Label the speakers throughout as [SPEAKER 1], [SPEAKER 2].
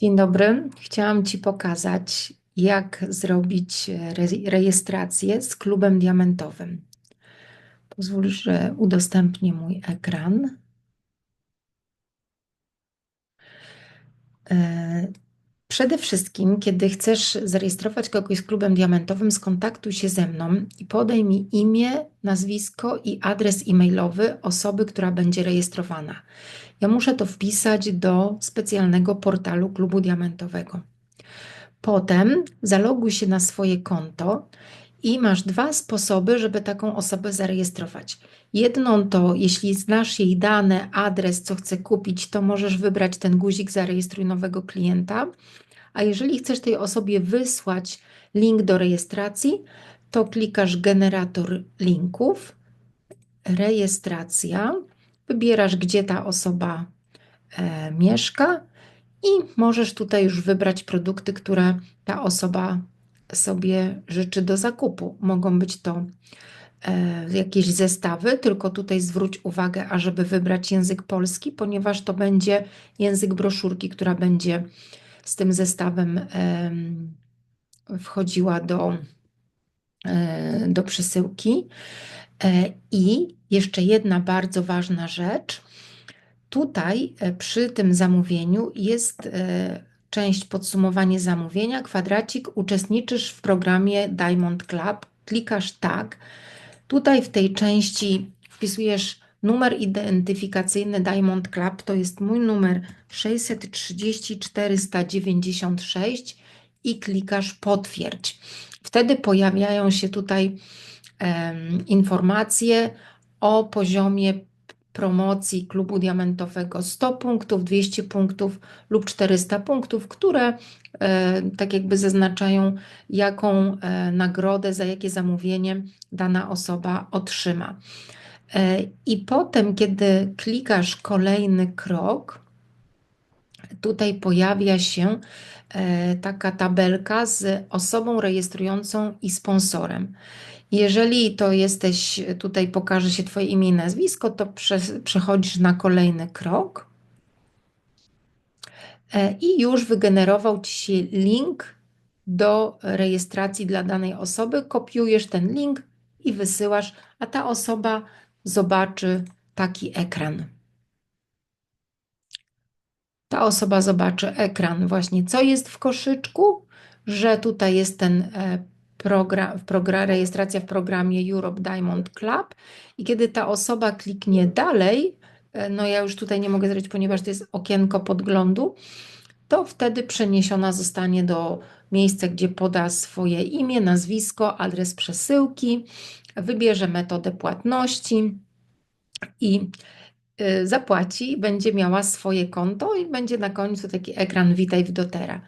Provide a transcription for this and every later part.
[SPEAKER 1] Dzień dobry. Chciałam Ci pokazać, jak zrobić re- rejestrację z klubem diamentowym. Pozwól, że udostępnię mój ekran. E, Przede wszystkim, kiedy chcesz zarejestrować kogoś z klubem diamentowym, skontaktuj się ze mną i podaj mi imię, nazwisko i adres e-mailowy osoby, która będzie rejestrowana. Muszę to wpisać do specjalnego portalu klubu diamentowego. Potem zaloguj się na swoje konto i masz dwa sposoby, żeby taką osobę zarejestrować. Jedną to, jeśli znasz jej dane, adres, co chce kupić, to możesz wybrać ten guzik zarejestruj nowego klienta. A jeżeli chcesz tej osobie wysłać link do rejestracji, to klikasz generator linków, rejestracja, wybierasz, gdzie ta osoba e, mieszka i możesz tutaj już wybrać produkty, które ta osoba sobie życzy do zakupu. Mogą być to e, jakieś zestawy, tylko tutaj zwróć uwagę, ażeby wybrać język polski, ponieważ to będzie język broszurki, która będzie z tym zestawem e, wchodziła do, e, do przesyłki. E, I jeszcze jedna bardzo ważna rzecz. Tutaj e, przy tym zamówieniu jest e, część podsumowanie zamówienia, kwadracik, uczestniczysz w programie Diamond Club, klikasz tak. Tutaj w tej części wpisujesz numer identyfikacyjny Diamond Club, to jest mój numer 630 496 i klikasz potwierdź. Wtedy pojawiają się tutaj um, informacje o poziomie promocji klubu diamentowego 100 punktów, 200 punktów lub 400 punktów, które e, tak jakby zaznaczają, jaką e, nagrodę, za jakie zamówienie dana osoba otrzyma. E, I potem, kiedy klikasz kolejny krok, tutaj pojawia się taka tabelka z osobą rejestrującą i sponsorem. Jeżeli to jesteś, tutaj pokaże się Twoje imię i nazwisko, to prze, przechodzisz na kolejny krok e, i już wygenerował Ci się link do rejestracji dla danej osoby. Kopiujesz ten link i wysyłasz, a ta osoba zobaczy taki ekran. Ta osoba zobaczy ekran. Właśnie, co jest w koszyczku, że tutaj jest ten e, program, program, rejestracja w programie Europe Diamond Club. I kiedy ta osoba kliknie dalej, e, no ja już tutaj nie mogę zrobić, ponieważ to jest okienko podglądu, to wtedy przeniesiona zostanie do miejsca, gdzie poda swoje imię, nazwisko, adres przesyłki, wybierze metodę płatności i zapłaci, będzie miała swoje konto i będzie na końcu taki ekran Witaj w Dotera.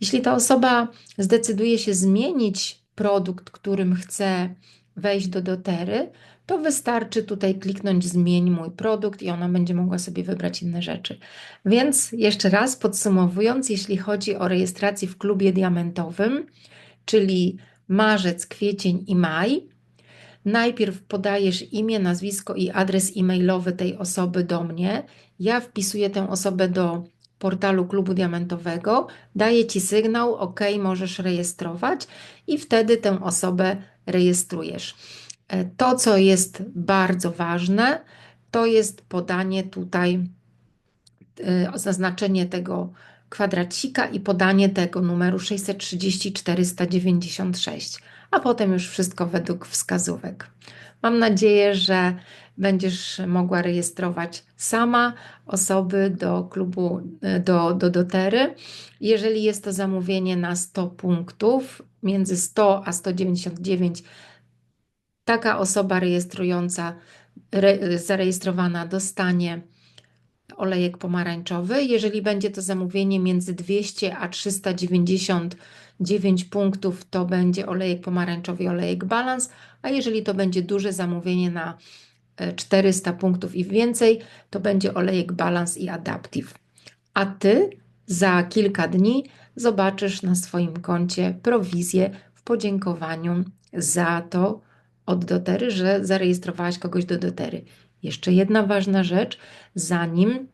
[SPEAKER 1] Jeśli ta osoba zdecyduje się zmienić produkt, którym chcę wejść do dotery, to wystarczy tutaj kliknąć zmień mój produkt i ona będzie mogła sobie wybrać inne rzeczy. Więc jeszcze raz podsumowując, jeśli chodzi o rejestrację w klubie diamentowym, czyli marzec, kwiecień i maj, najpierw podajesz imię, nazwisko i adres e-mailowy tej osoby do mnie. Ja wpisuję tę osobę do portalu klubu diamentowego, daje Ci sygnał, OK, możesz rejestrować i wtedy tę osobę rejestrujesz. E, to, co jest bardzo ważne, to jest podanie tutaj, e, zaznaczenie tego kwadracika i podanie tego numeru 630 496, a potem już wszystko według wskazówek. Mam nadzieję, że będziesz mogła rejestrować sama osoby do klubu, do, do dotery. Jeżeli jest to zamówienie na 100 punktów, między 100 a 199, taka osoba rejestrująca, re, zarejestrowana dostanie olejek pomarańczowy. Jeżeli będzie to zamówienie między 200 a 399 punktów, to będzie olejek pomarańczowy i olejek balans, a jeżeli to będzie duże zamówienie na 400 e, punktów i więcej, to będzie olejek balans i adaptive. A Ty za kilka dni zobaczysz na swoim koncie prowizję w podziękowaniu za to od dotery, że zarejestrowałaś kogoś do dotery. Jeszcze jedna ważna rzecz, zanim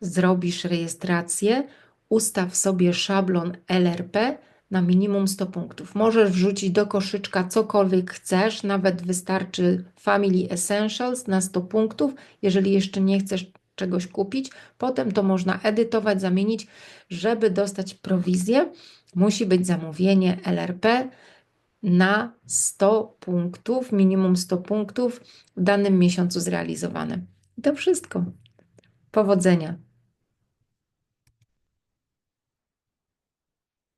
[SPEAKER 1] zrobisz rejestrację, ustaw sobie szablon LRP na minimum 100 punktów. Możesz wrzucić do koszyczka cokolwiek chcesz, nawet wystarczy Family Essentials na 100 punktów, jeżeli jeszcze nie chcesz czegoś kupić. Potem to można edytować, zamienić, żeby dostać prowizję. Musi być zamówienie LRP na 100 punktów, minimum 100 punktów w danym miesiącu zrealizowane. I to wszystko. Powodzenia.